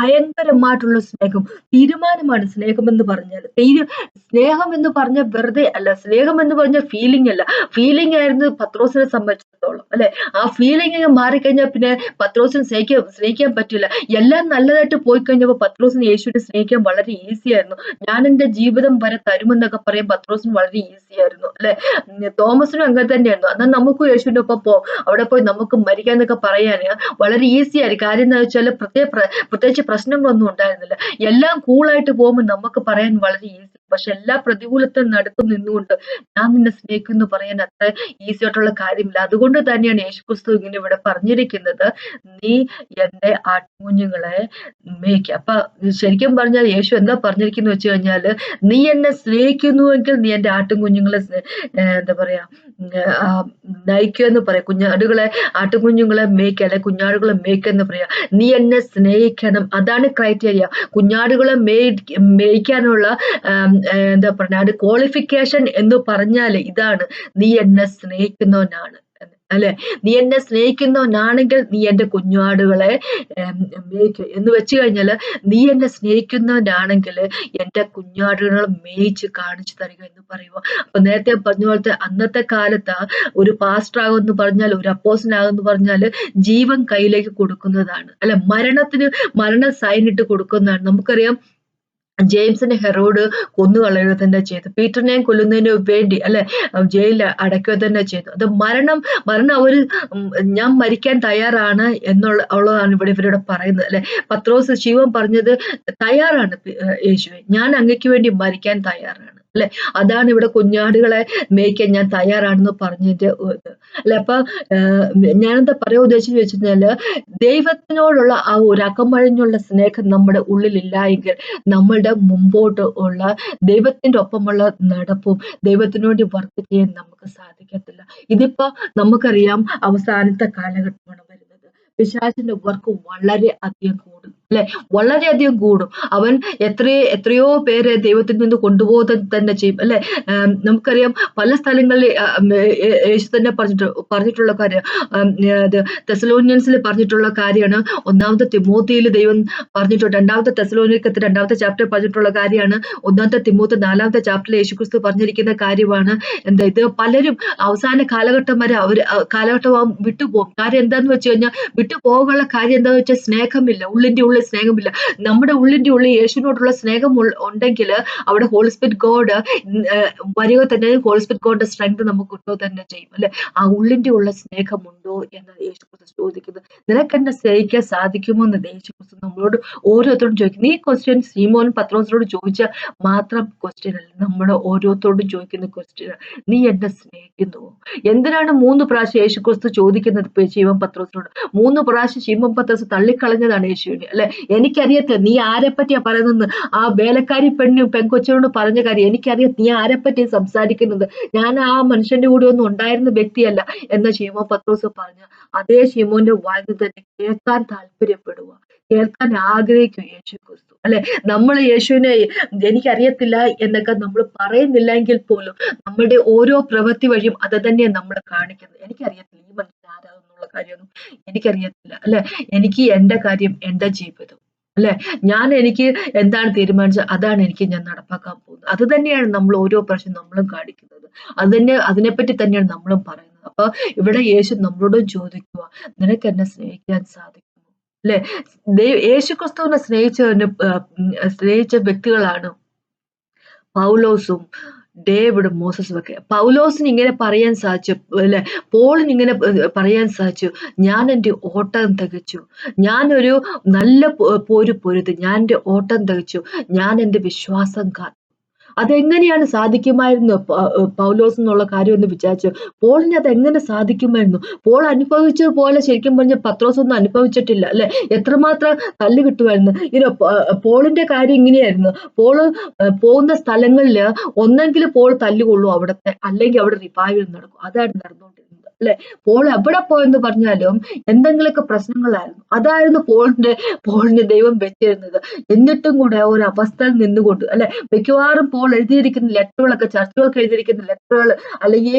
ഭയങ്കരമായിട്ടുള്ള സ്നേഹം തീരുമാനമാണ് സ്നേഹം എന്ന് പറഞ്ഞാൽ. സ്നേഹം എന്ന് പറഞ്ഞ വെറുതെ അല്ല സ്നേഹം എന്ന് പറഞ്ഞ ഫീലിംഗ് അല്ല. ഫീലിംഗ് ആയിരുന്നു പത്രോസിനെ സംബന്ധിച്ചിടത്തോളം അല്ലെ? ആ ഫീലിംഗ് മാറിക്കഴിഞ്ഞാൽ പിന്നെ പത്രോസിന് സ്നേഹിക്കാൻ സ്നേഹിക്കാൻ പറ്റില്ല. എല്ലാം നല്ലതായിട്ട് പോയി കഴിഞ്ഞപ്പോൾ പത്രോസിന് യേശുവിനെ സ്നേഹിക്കാൻ വളരെ ഈസി ആയിരുന്നു. ഞാൻ എന്റെ ജീവിതം വരെ തരുമെന്നൊക്കെ പറയാൻ പത്രോസിന് വളരെ ഈസി ആയിരുന്നു അല്ലെ? തോമസിനും അങ്ങനെ തന്നെയായിരുന്നു. എന്നാൽ നമുക്ക് യേശുവിനൊപ്പം ഒപ്പം അവിടെ പോയി നമുക്ക് മരിക്കാന്നൊക്കെ പറയാൻ വളരെ ഈസി ആയിരിക്കും. കാര്യം എന്താ വെച്ചാൽ പ്രത്യേക പ്ര- പ്രത്യേകിച്ച് പ്രശ്നങ്ങളൊന്നും ഉണ്ടായിരുന്നില്ല. എല്ലാം കൂളായിട്ട് പോകുമ്പോൾ നമുക്ക് പറയാൻ വളരെ ഈസി പക്ഷെ എല്ലാ പ്രതികൂലത്തെ നടുത്തു നിന്നുകൊണ്ട് ഞാൻ നിന്നെ സ്നേഹിക്കുന്നു പറയാൻ അത്ര ഈസി ആയിട്ടുള്ള കാര്യമില്ല. അതുകൊണ്ട് തന്നെയാണ് യേശുക്രിസ്തു ഇങ്ങനെ ഇവിടെ പറഞ്ഞിരിക്കുന്നത്. നീ എന്റെ ആട്ടുകുഞ്ഞുങ്ങളെ മേയ്ക്കുക അപ്പൊ ശരിക്കും പറഞ്ഞാൽ യേശു എന്താ പറഞ്ഞിരിക്കുന്നു വെച്ച് കഴിഞ്ഞാൽ നീ എന്നെ സ്നേഹിക്കുന്നുവെങ്കിൽ നീ എന്റെ ആട്ടുകുഞ്ഞുങ്ങളെ എന്താ പറയാ നയിക്കുക എന്ന് പറയാം. കുഞ്ഞാടുകളെ ആട്ടുകുഞ്ഞുങ്ങളെ മേയ്ക്കുക അല്ലെ കുഞ്ഞാടുകളെ മേയ്ക്കുക എന്ന് പറയാം. നീ എന്നെ സ്നേഹിക്കണം. അതാണ് ക്രൈറ്റീരിയ കുഞ്ഞാടുകളെ മേയ് മേയ്ക്കാനുള്ള എന്താ പറഞ്ഞ അത് ക്വാളിഫിക്കേഷൻ എന്ന് പറഞ്ഞാൽ ഇതാണ്. നീ എന്നെ സ്നേഹിക്കുന്നവനാണ്. അല്ലെ? നീ എന്നെ സ്നേഹിക്കുന്നവനാണെങ്കിൽ നീ എന്റെ കുഞ്ഞാടുകളെ മേയ്ക്ക്. എന്ന് വെച്ച് കഴിഞ്ഞാൽ നീ എന്നെ സ്നേഹിക്കുന്നവനാണെങ്കിൽ എന്റെ കുഞ്ഞാടുകളെ മേയിച്ച് കാണിച്ചു തരിക എന്ന് പറയുമോ അപ്പൊ നേരത്തെ പറഞ്ഞ പോലത്തെ അന്നത്തെ കാലത്ത് ഒരു പാസ്റ്റർ ആകുമെന്ന് പറഞ്ഞാൽ ഒരു അപ്പോസനാകുമെന്ന് പറഞ്ഞാൽ ജീവൻ കയ്യിലേക്ക് കൊടുക്കുന്നതാണ്. അല്ലെ മരണത്തിന് മരണ സൈൻ ഇട്ട് കൊടുക്കുന്നതാണ്. നമുക്കറിയാം ജെയിംസിനെ ഹെറോഡ് കൊന്നുകളയുക തന്നെ ചെയ്തു. പീറ്ററിനെയും കൊല്ലുന്നതിന് വേണ്ടി അല്ലെ? ജയിലിൽ അടയ്ക്കുക തന്നെ ചെയ്തു. അത് മരണം മരണം അവർ ഞാൻ മരിക്കാൻ തയ്യാറാണ് എന്നുള്ള ഉള്ളതാണ് ഇവിടെ ഇവരോട് പറയുന്നത് അല്ലെ? പത്രോസ് ശിവൻ പറഞ്ഞത് തയ്യാറാണ് യേശുവെ. ഞാൻ അങ്ങയ്ക്ക് വേണ്ടി മരിക്കാൻ തയ്യാറാണ്. അല്ലെ? അതാണ് ഇവിടെ കുഞ്ഞാടുകളെ മേയ്ക്കാൻ ഞാൻ തയ്യാറാണെന്ന് പറഞ്ഞതിന്റെ അല്ലെ? അപ്പൊ ഞാനെന്താ പറയാൻ ഉദ്ദേശിച്ചു വെച്ചാൽ ദൈവത്തിനോടുള്ള ആ ഒരു അകമഴിഞ്ഞുള്ള സ്നേഹം നമ്മുടെ ഉള്ളിലില്ല എങ്കിൽ നമ്മളുടെ മുമ്പോട്ട് ഉള്ള ദൈവത്തിന്റെ ഒപ്പമുള്ള നടപ്പും ദൈവത്തിനോട് വർക്ക് ചെയ്യാൻ നമുക്ക് സാധിക്കത്തില്ല. ഇതിപ്പോ നമുക്കറിയാം അവസാനത്തെ കാലഘട്ടമാണ് വരുന്നത്. പിശാചിന്റെ വർക്ക് വളരെ അധികം അല്ലെ? വളരെയധികം കൂടും. അവൻ എത്രയോ എത്രയോ പേരെ ദൈവത്തിൽ നിന്ന് കൊണ്ടുപോകുക തന്നെ ചെയ്യും അല്ലെ? നമുക്കറിയാം പല സ്ഥലങ്ങളിൽ യേശു തന്നെ പറഞ്ഞിട്ട് പറഞ്ഞിട്ടുള്ള കാര്യം തെസലോനിയൻസിൽ പറഞ്ഞിട്ടുള്ള കാര്യമാണ്. ഒന്നാമത്തെ തിമോത്തിയിൽ ദൈവം പറഞ്ഞിട്ടുണ്ട് രണ്ടാമത്തെ തെസലോനിക്കത്തിൽ രണ്ടാമത്തെ ചാപ്റ്റർ പറഞ്ഞിട്ടുള്ള കാര്യമാണ്. ഒന്നാമത്തെ തിമോത്ത് നാലാമത്തെ ചാപ്റ്ററിൽ യേശുക്രിസ്തു പറഞ്ഞിരിക്കുന്ന കാര്യമാണ്. എന്താ ഇത്? പലരും അവസാന കാലഘട്ടം വരെ അവർ കാലഘട്ടം വിട്ടുപോകും. കാര്യം എന്താന്ന് വെച്ച് കഴിഞ്ഞാൽ വിട്ടുപോകാനുള്ള കാര്യം എന്താന്ന് വെച്ചാൽ സ്നേഹമില്ല. ഉള്ളിന്റെ ഉള്ളിൽ സ്നേഹമില്ല. നമ്മുടെ ഉള്ളിന്റെ ഉള്ളിൽ യേശുവിനോടുള്ള സ്നേഹം ഉണ്ടെങ്കിൽ അവിടെ ഹോളിസ്പിറ്റ് ഗോഡ് വരിക തന്നെ ഹോളിസ്പിറ്റ് ഗോഡിന്റെ സ്ട്രെങ്ത് നമുക്ക് കിട്ടുക തന്നെ ചെയ്യും അല്ലെ? ആ ഉള്ളിന്റെ ഉള്ള സ്നേഹമുണ്ടോ. എന്ന് യേശു ക്രിസ്തു ചോദിക്കുന്നത് നിനക്ക് എന്നെ സ്നേഹിക്കാൻ സാധിക്കുമോ? എന്ന് യേശു കുറിച്ച് നമ്മളോട് ഓരോരുത്തരോടും ചോദിക്കുന്നു ഈ ക്വസ്റ്റ്യൻ സീമോൻ പത്രോസിനോട് ചോദിച്ച മാത്രം ക്വസ്റ്റ്യൻ അല്ല നമ്മൾ ഓരോരുത്തരോടും ചോദിക്കുന്ന ക്വസ്റ്റ്യൻ നീ എന്നെ സ്നേഹിക്കുന്നുവോ എന്തിനാണ് മൂന്ന് പ്രാവശ്യം യേശു ക്രിസ്തു ചോദിക്കുന്നത് ശീമൻ പത്രോസിനോട്? മൂന്ന് പ്രാവശ്യം ശീമൻ പത്രോസ് തള്ളിക്കളഞ്ഞതാണ് യേശുവിനെ. അല്ലെ? എനിക്കറിയത്തെ നീ ആരെ പറ്റിയാ പറയുന്നത് ആ വേലക്കാരി പെണ്ണു പെൺകൊച്ചിനോട് പറഞ്ഞ കാര്യം എനിക്കറിയാം നീ ആരെ പറ്റി സംസാരിക്കുന്നത്? ഞാൻ ആ മനുഷ്യന്റെ കൂടെ ഒന്നും ഉണ്ടായിരുന്ന വ്യക്തിയല്ല. എന്ന ശീമ പത്രോസ് പറഞ്ഞ അതേ ശിമോന്റെ വായു തന്നെ കേൾക്കാൻ താല്പര്യപ്പെടുക. കേൾക്കാൻ ആഗ്രഹിക്കും യേശു ക്രിസ്തു അല്ലെ? നമ്മൾ യേശുവിനെ എനിക്കറിയത്തില്ല എന്നൊക്കെ നമ്മൾ പറയുന്നില്ലെങ്കിൽ പോലും നമ്മുടെ ഓരോ പ്രവൃത്തി വഴിയും അത് തന്നെ നമ്മൾ കാണിക്കുന്നത്. എനിക്കറിയത്തില്ല ഈ മനുഷ്യൻ ആരാകുന്നുള്ള കാര്യമൊന്നും എനിക്കറിയത്തില്ല. അല്ലെ? എനിക്ക് എന്റെ കാര്യം എന്റെ ജീവിതം. അല്ലെ? ഞാൻ എനിക്ക് എന്താണ് തീരുമാനിച്ചത്? അതാണ് എനിക്ക് ഞാൻ നടപ്പാക്കാൻ പോകുന്നത്. അത് തന്നെയാണ് നമ്മൾ ഓരോ പ്രാവശ്യം നമ്മളും കാണിക്കുന്നത്. അത് തന്നെ അതിനെപ്പറ്റി തന്നെയാണ് നമ്മളും പറയുന്നത്. അപ്പൊ ഇവിടെ യേശു നമ്മളോട് ചോദിക്കുക നിനക്ക് എന്നെ സ്നേഹിക്കാൻ സാധിക്കുമോ? അല്ലെ? യേശു ക്രിസ്തുവിനെ സ്നേഹിച്ചവന് സ്നേഹിച്ച വ്യക്തികളാണ് പൗലോസും ഡേവിഡ് മോസസും ഒക്കെ പൗലോസിന് ഇങ്ങനെ പറയാൻ സാധിച്ചു അല്ലെ? പോളിന് ഇങ്ങനെ പറയാൻ സാധിച്ചു ഞാൻ എന്റെ ഓട്ടം തികച്ചു. ഞാനൊരു നല്ല പോര് പൊരുത്. ഞാൻ എന്റെ ഓട്ടം തികച്ചു. ഞാൻ എന്റെ വിശ്വാസം കാത്തു അതെങ്ങനെയാണ് സാധിക്കുമായിരുന്നു? പൗലോസ് എന്നുള്ള കാര്യം ഒന്ന് വിചാരിച്ചു. പോളിന് അത് എങ്ങനെ സാധിക്കുമായിരുന്നു? പോൾ അനുഭവിച്ചതുപോലെ ശരിക്കും പറഞ്ഞ പത്രോസ് ഒന്നും അനുഭവിച്ചിട്ടില്ല അല്ലെ? എത്രമാത്രം തല്ല് കിട്ടുമായിരുന്നു? ഇങ്ങനെ പോളിന്റെ കാര്യം ഇങ്ങനെയായിരുന്നു. പോൾ പോകുന്ന സ്ഥലങ്ങളിൽ ഒന്നെങ്കിൽ പോൾ തല്ലുകൊള്ളൂ അവിടത്തെ. അല്ലെങ്കിൽ അവിടെ റിവൈവൽ നടക്കും. അതായിരുന്നു നടന്നുകൊണ്ടിരുന്നത്. അല്ലെ? പോൾ എവിടെ പോയെന്ന് പറഞ്ഞാലും എന്തെങ്കിലുമൊക്കെ പ്രശ്നങ്ങളായിരുന്നു. അതായിരുന്നു പോളിന്റെ പോളിന്റെ ദൈവം വെച്ചിരുന്നത്. എന്നിട്ടും കൂടെ ഒരു അവസ്ഥയിൽ നിന്നുകൊണ്ട് അല്ലെ? മിക്കവാറും പോൾ എഴുതിയിരിക്കുന്ന ലെറ്ററുകളൊക്കെ ചർച്ചകൾക്ക് എഴുതിയിരിക്കുന്ന ലെറ്ററുകൾ അല്ലെങ്കിൽ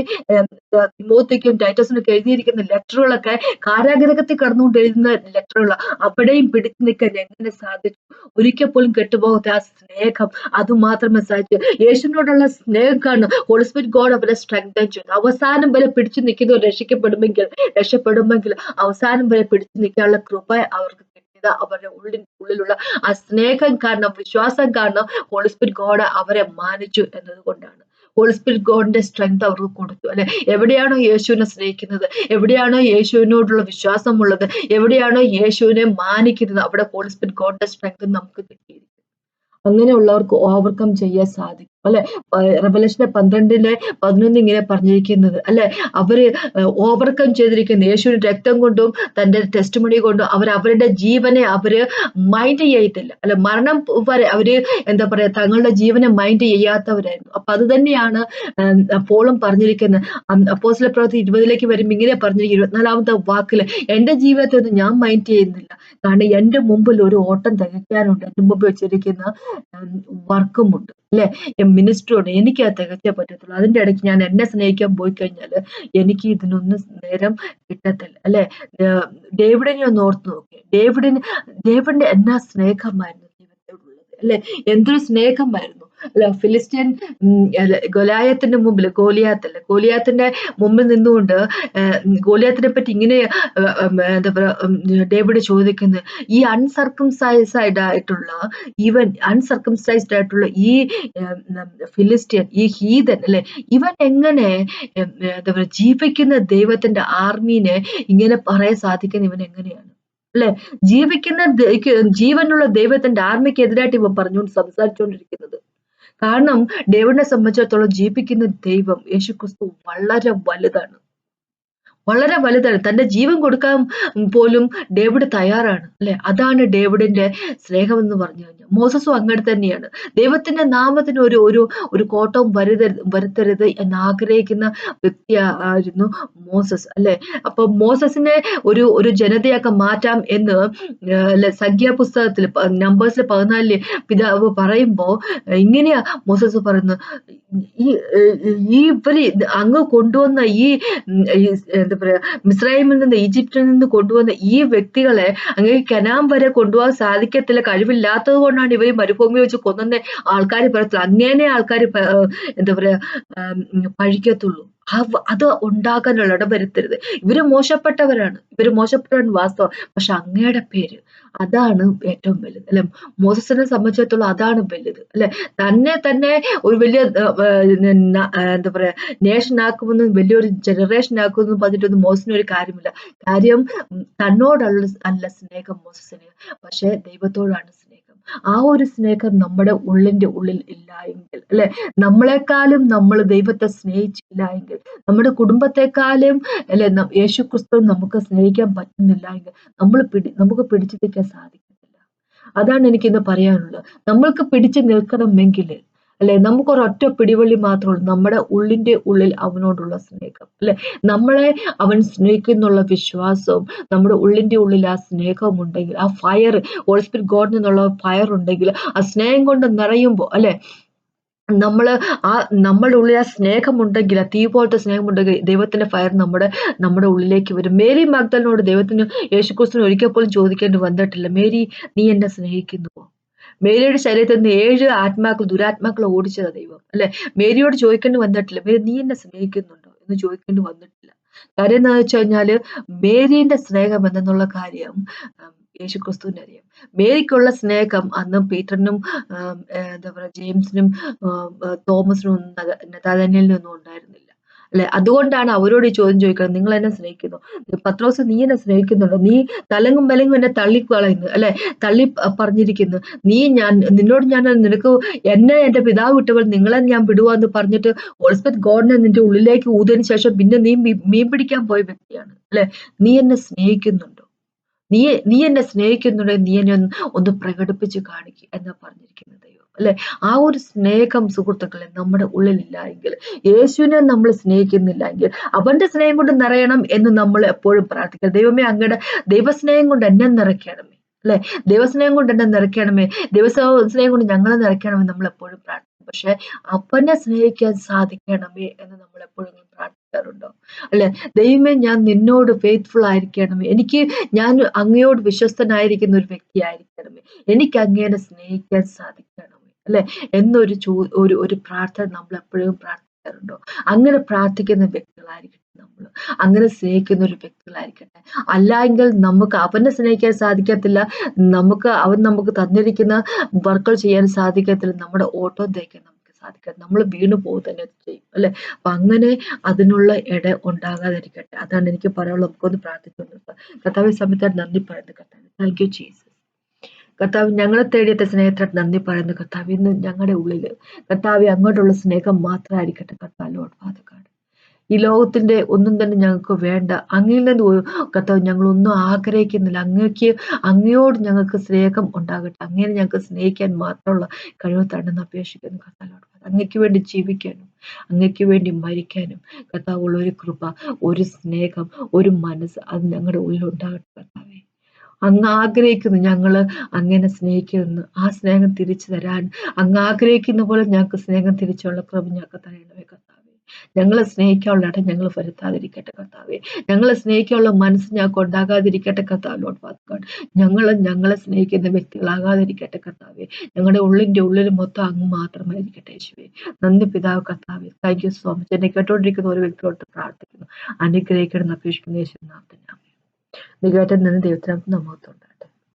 തിമോത്തിക്കും ടൈറ്റസിനൊക്കെ എഴുതിയിരിക്കുന്ന ലെറ്ററുകളൊക്കെ കാരാഗ്രഹത്തിൽ കടന്നുകൊണ്ട് എഴുതുന്ന ലെറ്ററുകൾ അവിടെയും പിടിച്ചു നിൽക്കാൻ എങ്ങനെ സാധിച്ചു? ഒരിക്കൽ പോലും കെട്ടുപോകാത്ത ആ സ്നേഹം അത് മാത്രമേ സാധിച്ചു. യേശുവിനോടുള്ള സ്നേഹം കാണും. ഹോളിസ്പിറ്റ് ഗോഡ് അവരെ സ്ട്രെങ്തൻ ചെയ്യുന്നു അവസാനം വരെ പിടിച്ചു നിൽക്കുന്നവർ രക്ഷിക്കപ്പെടുമെങ്കിൽ രക്ഷപ്പെടുമെങ്കിൽ അവസാനം വരെ പിടിച്ചു നിൽക്കാനുള്ള കൃപ അവർക്ക് കിട്ടിയത് അവരുടെ ഉള്ളിൽ ഉള്ളിലുള്ള ആ സ്നേഹം കാരണം വിശ്വാസം കാരണം ഹോളിസ്പിരിറ്റ് ഗോഡ് അവരെ മാനിച്ചു എന്നതുകൊണ്ടാണ്. ഹോളിസ്പിരിറ്റ് ഗോഡിന്റെ സ്ട്രെങ്ത് അവർക്ക് കൊടുത്തു അല്ലെ? എവിടെയാണോ യേശുവിനെ സ്നേഹിക്കുന്നത് എവിടെയാണോ യേശുവിനോടുള്ള വിശ്വാസമുള്ളത് എവിടെയാണോ യേശുവിനെ മാനിക്കുന്നത് അവിടെ ഹോളിസ്പിരിറ്റ് ഗോഡിന്റെ സ്ട്രെങ്ത് നമുക്ക് കിട്ടിയിരിക്കും അങ്ങനെയുള്ളവർക്ക് ഓവർകം ചെയ്യാൻ സാധിക്കും. അല്ലെ? റെവലേഷന്റെ പന്ത്രണ്ടിലെ പതിനൊന്ന് ഇങ്ങനെ പറഞ്ഞിരിക്കുന്നത്. അല്ലെ? അവർ ഓവർകം ചെയ്തിരിക്കുന്ന. യേശുവിന് രക്തം കൊണ്ടും തന്റെ ടെസ്റ്റ് മണി കൊണ്ടും അവർ അവരുടെ ജീവനെ അവർ മൈൻഡ് ചെയ്യത്തില്ല. അല്ലെ? മരണം വരെ അവർ എന്താ പറയാ തങ്ങളുടെ ജീവനെ മൈൻഡ് ചെയ്യാത്തവരായിരുന്നു. അപ്പൊ അത് തന്നെയാണ് പോളും പറഞ്ഞിരിക്കുന്നത്. അപ്പോസിലെ പ്രവൃത്തി ഇരുപതിലേക്ക് വരുമ്പോൾ ഇങ്ങനെ പറഞ്ഞിരിക്കും ഇരുപത്തിനാലാമത്തെ വാക്കിൽ എന്റെ ജീവിതത്തെ ഒന്നും ഞാൻ മൈൻഡ് ചെയ്യുന്നില്ല. കാരണം എന്റെ മുമ്പിൽ ഒരു ഓട്ടം തികയ്ക്കാനുണ്ട്. എന്റെ മുമ്പ് വെച്ചിരിക്കുന്ന വർക്കുമുണ്ട്. അല്ലെ? മിനിസ്റ്ററുണ്ട് എനിക്ക് അത് തികച്ചേ പറ്റത്തുള്ളൂ അതിന്റെ ഇടയ്ക്ക് ഞാൻ എന്നെ സ്നേഹിക്കാൻ പോയി കഴിഞ്ഞാൽ എനിക്ക് ഇതിനൊന്നും നേരം കിട്ടത്തില്ല അല്ലെ? ഡേവിഡിനെ ഒന്ന് ഓർത്ത് നോക്കി. ഡേവിഡിന് ഡേവിഡിന്റെ എന്നാ സ്നേഹമായിരുന്നു? അല്ലെ? എന്തൊരു സ്നേഹമായിരുന്നു അല്ല ഫിലിസ്റ്റീൻ ഗൊലായത്തിന്റെ മുമ്പിൽ ഗോലിയാത്ത് അല്ലെ ഗോലിയാത്തിന്റെ മുമ്പിൽ നിന്നുകൊണ്ട് ഗോലിയാത്തിനെ പറ്റി ഇങ്ങനെ എന്താ പറയുക ഡേവിഡ് ചോദിക്കുന്നത് ഈ അൺസർക്കംസൈസ്ഡ് ആയിട്ടുള്ള ഈവൻ അൺസർക്കംസൈസ്ഡ് ആയിട്ടുള്ള ഈ ഫിലിസ്റ്റീൻ ഈ ഹീതൻ അല്ലെ? ഇവൻ എങ്ങനെ എന്താ പറയുക ജീവിക്കുന്ന ദൈവത്തിന്റെ ആർമീനെ ഇങ്ങനെ പറയാൻ സാധിക്കുന്ന ഇവൻ എങ്ങനെയാണ്? അല്ലെ? ജീവിക്കുന്ന ജീവനുള്ള ദൈവത്തിന്റെ ആർമിക്ക് എതിരായിട്ട് ഇവൻ പറഞ്ഞുകൊണ്ട് സംസാരിച്ചുകൊണ്ടിരിക്കുന്നത്. കാരണം ഡേവിഡിനെ സംബന്ധിച്ചിടത്തോളം ജീവിക്കുന്ന ദൈവം യേശുക്രിസ്തു വളരെ വലുതാണ്. വളരെ വലുതാണ് തന്റെ ജീവൻ കൊടുക്കാൻ പോലും ഡേവിഡ് തയ്യാറാണ് അല്ലെ? അതാണ് ഡേവിഡിന്റെ സ്നേഹം എന്ന് പറഞ്ഞു കഴിഞ്ഞാൽ. മോസസും അങ്ങനെ തന്നെയാണ്. ദൈവത്തിന്റെ നാമത്തിന് ഒരു ഒരു ഒരു കോട്ടവും വരുതരുത് വരുത്തരുത് എന്ന് ആഗ്രഹിക്കുന്ന വ്യക്തി ആയിരുന്നു മോസസ് അല്ലെ? അപ്പൊ മോസസിനെ ഒരു ഒരു ജനതയാക്കി മാറ്റാം എന്ന് അല്ലെ സംഖ്യാപുസ്തകത്തിൽ നമ്പേഴ്സിൽ പതിനാലിൽ പിതാവ് പറയുമ്പോ ഇങ്ങനെയാ മോസസ് പറയുന്നത്. ഈ ഈ ഇവർ അങ്ങ് കൊണ്ടുവന്ന ഈ എന്താ പറയാ മിസ്രൈമിൽ നിന്ന് ഈജിപ്തിൽ നിന്ന് കൊണ്ടുവന്ന ഈ വ്യക്തികളെ അങ്ങനെ കനാം വരെ കൊണ്ടുപോകാൻ സാധിക്കത്തില്ല കഴിവില്ലാത്തത് കൊണ്ടാണ് ഇവർ മരുഭൂമി വെച്ച് കൊന്ന ആൾക്കാർ പറയത്തില്ല അങ്ങനെ ആൾക്കാർ എന്താ പറയാ പഴിക്കത്തുള്ളൂ. അത് ഉണ്ടാകാനുള്ള ഇടവരുത്തരുത് ഇവർ മോശപ്പെട്ടവരാണ്. ഇവർ മോശപ്പെട്ടവരാണ് വാസ്തവം. പക്ഷെ അങ്ങയുടെ പേര് അതാണ് ഏറ്റവും വലുത് അല്ലെ? മോസസിനെ സംബന്ധിച്ചിടത്തോളം അതാണ് വലുത് അല്ലെ? തന്നെ തന്നെ ഒരു വലിയ എന്താ പറയാ നേഷൻ ആക്കുമെന്നും വലിയൊരു ജനറേഷൻ ആക്കുമെന്നും പറഞ്ഞിട്ടൊന്നും മോസിന് ഒരു കാര്യമില്ല. കാര്യം തന്നോടുള്ള അല്ല സ്നേഹം മോസസിന്. പക്ഷെ ദൈവത്തോടാണ് ആ ഒരു സ്നേഹം നമ്മുടെ ഉള്ളിന്റെ ഉള്ളിൽ ഇല്ല എങ്കിൽ അല്ലെ? നമ്മളെക്കാളും നമ്മൾ ദൈവത്തെ സ്നേഹിച്ചില്ല എങ്കിൽ നമ്മുടെ കുടുംബത്തെക്കാളും അല്ലെ യേശു ക്രിസ്തു നമുക്ക് സ്നേഹിക്കാൻ പറ്റുന്നില്ല എങ്കിൽ നമ്മൾ പിടി നമുക്ക് പിടിച്ചു നിൽക്കാൻ സാധിക്കത്തില്ല അതാണ് എനിക്ക് ഇന്ന് പറയാനുള്ളത്. നമ്മൾക്ക് പിടിച്ചു നിൽക്കണമെങ്കിൽ അല്ലെ? നമുക്കൊരൊറ്റ പിടിവള്ളി മാത്രമേ ഉള്ളൂ. നമ്മുടെ ഉള്ളിന്റെ ഉള്ളിൽ അവനോടുള്ള സ്നേഹം അല്ലെ? നമ്മളെ അവൻ സ്നേഹിക്കുന്നുള്ള വിശ്വാസവും നമ്മുടെ ഉള്ളിന്റെ ഉള്ളിൽ ആ സ്നേഹം ഉണ്ടെങ്കിൽ ആ ഫയർ ഓൾസ്പിരിറ്റ് ഗോഡ് നിന്നുള്ള ഫയർ ഉണ്ടെങ്കിൽ ആ സ്നേഹം കൊണ്ട് നിറയുമ്പോൾ അല്ലെ? നമ്മൾ ആ നമ്മുടെ ഉള്ളിൽ ആ സ്നേഹമുണ്ടെങ്കിൽ ആ തീ പോലത്തെ സ്നേഹമുണ്ടെങ്കിൽ ദൈവത്തിന്റെ ഫയർ നമ്മുടെ നമ്മുടെ ഉള്ളിലേക്ക് വരും. മേരി മഗ്ദലിനോട് ദൈവത്തിന് യേശുക്രിസ്തുവിന് ഒരിക്കൽ പോലും ചോദിക്കേണ്ടി വന്നിട്ടില്ല. മേരി നീ എന്നെ സ്നേഹിക്കുന്നുവോ? മേരിയുടെ ശരീരത്തിൽ നിന്ന് ഏഴ് ആത്മാക്കൾ ദുരാത്മാക്കൾ ഓടിച്ചതാ ദൈവം. അല്ലെ? മേരിയോട് ചോദിക്കേണ്ടി വന്നിട്ടില്ല. മേരി നീ എന്നെ സ്നേഹിക്കുന്നുണ്ടോ? എന്ന് ചോദിക്കേണ്ടി വന്നിട്ടില്ല. കാര്യം എന്താ വെച്ച് കഴിഞ്ഞാൽ മേരിന്റെ സ്നേഹം എന്നുള്ള കാര്യം യേശു ക്രിസ്തുവിന് അറിയാം മേരിക്കുള്ള സ്നേഹം അന്ന് പീറ്ററിനും എന്താ പറയുക ജെയിംസിനും തോമസിനും ഒന്നും നതാനിയലിനും ഒന്നും ഉണ്ടായിരുന്നില്ല. അല്ലെ? അതുകൊണ്ടാണ് അവരോട് ചോദ്യം ചോദിക്കുന്നത്. നിങ്ങൾ എന്നെ സ്നേഹിക്കുന്നു. പത്രോസ് നീ എന്നെ സ്നേഹിക്കുന്നുണ്ടോ. നീ തലങ്ങും വലങ്ങും എന്നെ തള്ളിക്കളയുന്നു. അല്ലെ? തള്ളി പറഞ്ഞിരിക്കുന്നു. നീ ഞാൻ നിന്നോട് ഞാൻ നിനക്ക് എന്നെ എന്റെ പിതാവ് വിട്ടവൾ നിങ്ങളെ ഞാൻ വിടുവാന്ന് പറഞ്ഞിട്ട് ഓൾസ്പെറ്റ് ഗോഡിനെ നിന്റെ ഉള്ളിലേക്ക് ഊതിയതിനു ശേഷം പിന്നെ നീ മീൻ പിടിക്കാൻ പോയ വ്യക്തിയാണ്. അല്ലെ? നീ എന്നെ സ്നേഹിക്കുന്നുണ്ടോ? നീ നീ എന്നെ സ്നേഹിക്കുന്നുണ്ടോ? നീ എന്നെ ഒന്ന് ഒന്ന് പ്രകടിപ്പിച്ച് കാണിക്കുക എന്നാ പറഞ്ഞിരിക്കുന്നത്. അല്ലെ? ആ ഒരു സ്നേഹം സുഹൃത്തുക്കളെ നമ്മുടെ ഉള്ളിലില്ല എങ്കിൽ യേശുവിനെ നമ്മൾ സ്നേഹിക്കുന്നില്ല എങ്കിൽ അവന്റെ സ്നേഹം കൊണ്ട് നിറയണം എന്ന് നമ്മൾ എപ്പോഴും പ്രാർത്ഥിക്കുക ദൈവമേ അങ്ങയുടെ ദൈവസ്നേഹം കൊണ്ട് എന്നെ നിറയ്ക്കണമേ അല്ലെ? ദൈവസ്നേഹം കൊണ്ട് എന്നെ നിറയ്ക്കണമേ ദൈവസ്നേഹം കൊണ്ട് ഞങ്ങളെ നിറയ്ക്കണമെന്ന് നമ്മൾ എപ്പോഴും പ്രാർത്ഥിക്കും പക്ഷെ അപ്പനെ സ്നേഹിക്കാൻ സാധിക്കണമേ എന്ന് നമ്മൾ എപ്പോഴും പ്രാർത്ഥിക്കാറുണ്ടോ? അല്ലെ? ദൈവമേ ഞാൻ നിന്നോട് ഫെയ്ത്ത്ഫുൾ ആയിരിക്കണമേ. എനിക്ക് ഞാൻ അങ്ങയോട് വിശ്വസ്തനായിരിക്കുന്ന ഒരു വ്യക്തിയായിരിക്കണമേ. എനിക്ക് അങ്ങേനെ സ്നേഹിക്കാൻ സാധിക്കണമേ. അല്ലെ? എന്നൊരു ചോ ഒരു ഒരു പ്രാർത്ഥന നമ്മൾ എപ്പോഴും പ്രാർത്ഥിക്കാറുണ്ടോ? അങ്ങനെ പ്രാർത്ഥിക്കുന്ന വ്യക്തികളായിരിക്കട്ടെ നമ്മൾ അങ്ങനെ സ്നേഹിക്കുന്ന ഒരു വ്യക്തികളായിരിക്കട്ടെ. അല്ല എങ്കിൽ നമുക്ക് അവനെ സ്നേഹിക്കാൻ സാധിക്കത്തില്ല. നമുക്ക് അവൻ നമുക്ക് തന്നിരിക്കുന്ന വർക്കുകൾ ചെയ്യാൻ സാധിക്കത്തില്ല. നമ്മുടെ ഓട്ടോ തേക്കാൻ നമുക്ക് സാധിക്കത്തില്ല. നമ്മൾ വീണു പോകുക തന്നെ ചെയ്യും. അല്ലെ? അപ്പൊ അങ്ങനെ അതിനുള്ള ഇട ഉണ്ടാകാതിരിക്കട്ടെ. അതാണ് എനിക്ക് പറയാനുള്ളത്. നമുക്കൊന്ന് പ്രാർത്ഥിച്ചുകൊണ്ട് കർത്താവ് സമയത്ത് നന്ദി പറയുന്നത് കർത്താവ് താങ്ക് യു ജീസസ് കർത്താവ് ഞങ്ങളെ തേടിയത്തെ സ്നേഹത്തിന് നന്ദി പറയുന്നു. കർത്താവ് ഇന്ന് ഞങ്ങളുടെ ഉള്ളിൽ കർത്താവ് അങ്ങോട്ടുള്ള സ്നേഹം മാത്രമായിരിക്കട്ടെ കർത്താവ് ലോഡ് പാതക്കാട്. ഈ ലോകത്തിന്റെ ഒന്നും തന്നെ ഞങ്ങൾക്ക് വേണ്ട. അങ്ങയിൽ നിന്ന് കർത്താവ് ഞങ്ങളൊന്നും ആഗ്രഹിക്കുന്നില്ല. അങ്ങക്ക് അങ്ങയോട് ഞങ്ങൾക്ക് സ്നേഹം ഉണ്ടാകട്ടെ. അങ്ങനെ ഞങ്ങൾക്ക് സ്നേഹിക്കാൻ മാത്രമുള്ള കഴിവ് തണ്ടെന്ന് അപേക്ഷിക്കുന്നു കർത്താവ് അങ്ങയ്ക്ക് വേണ്ടി ജീവിക്കാനും അങ്ങയ്ക്ക് വേണ്ടി മരിക്കാനും കർത്താവുള്ള ഒരു കൃപ ഒരു സ്നേഹം ഒരു മനസ്സ് അത് ഞങ്ങളുടെ ഉള്ളിൽ ഉണ്ടാകട്ടെ കർത്താവേ. അങ്ങ് ആഗ്രഹിക്കുന്നു ഞങ്ങൾ അങ്ങനെ സ്നേഹിക്കുന്നു ആ സ്നേഹം തിരിച്ചു തരാൻ. അങ്ങ് ആഗ്രഹിക്കുന്ന പോലെ ഞങ്ങൾക്ക് സ്നേഹം തിരിച്ചുള്ള കൃപ ഞങ്ങൾക്ക് തരണമേ കർത്താവേ. ഞങ്ങളെ സ്നേഹിക്കാനുള്ള ഇടം ഞങ്ങൾ വരുത്താതിരിക്കട്ടെ കർത്താവെ. ഞങ്ങളെ സ്നേഹിക്കാനുള്ള മനസ്സ് ഞങ്ങൾക്ക് ഉണ്ടാകാതിരിക്കട്ടെ കർത്താവിനോട് പാത്തുകൊണ്ട് ഞങ്ങൾ ഞങ്ങളെ സ്നേഹിക്കുന്ന വ്യക്തികളാകാതിരിക്കട്ടെ കർത്താവെ. ഞങ്ങളുടെ ഉള്ളിന്റെ ഉള്ളിൽ മൊത്തം അങ്ങ് മാത്രമായിരിക്കട്ടെ യേശുവെ. നന്ദി പിതാവ് കർത്താവെ. താങ്ക് യു സോ മച്ച് എന്നെ കേട്ടോണ്ടിരിക്കുന്ന ഒരു വ്യക്തിയോട് പ്രാർത്ഥിക്കുന്നു. അനുഗ്രഹിക്കണം അപേക്ഷിക്കുന്ന യേശു നീ കേട്ട നിന്ന് നമുക്ക് നമ്മത്തുണ്ട്.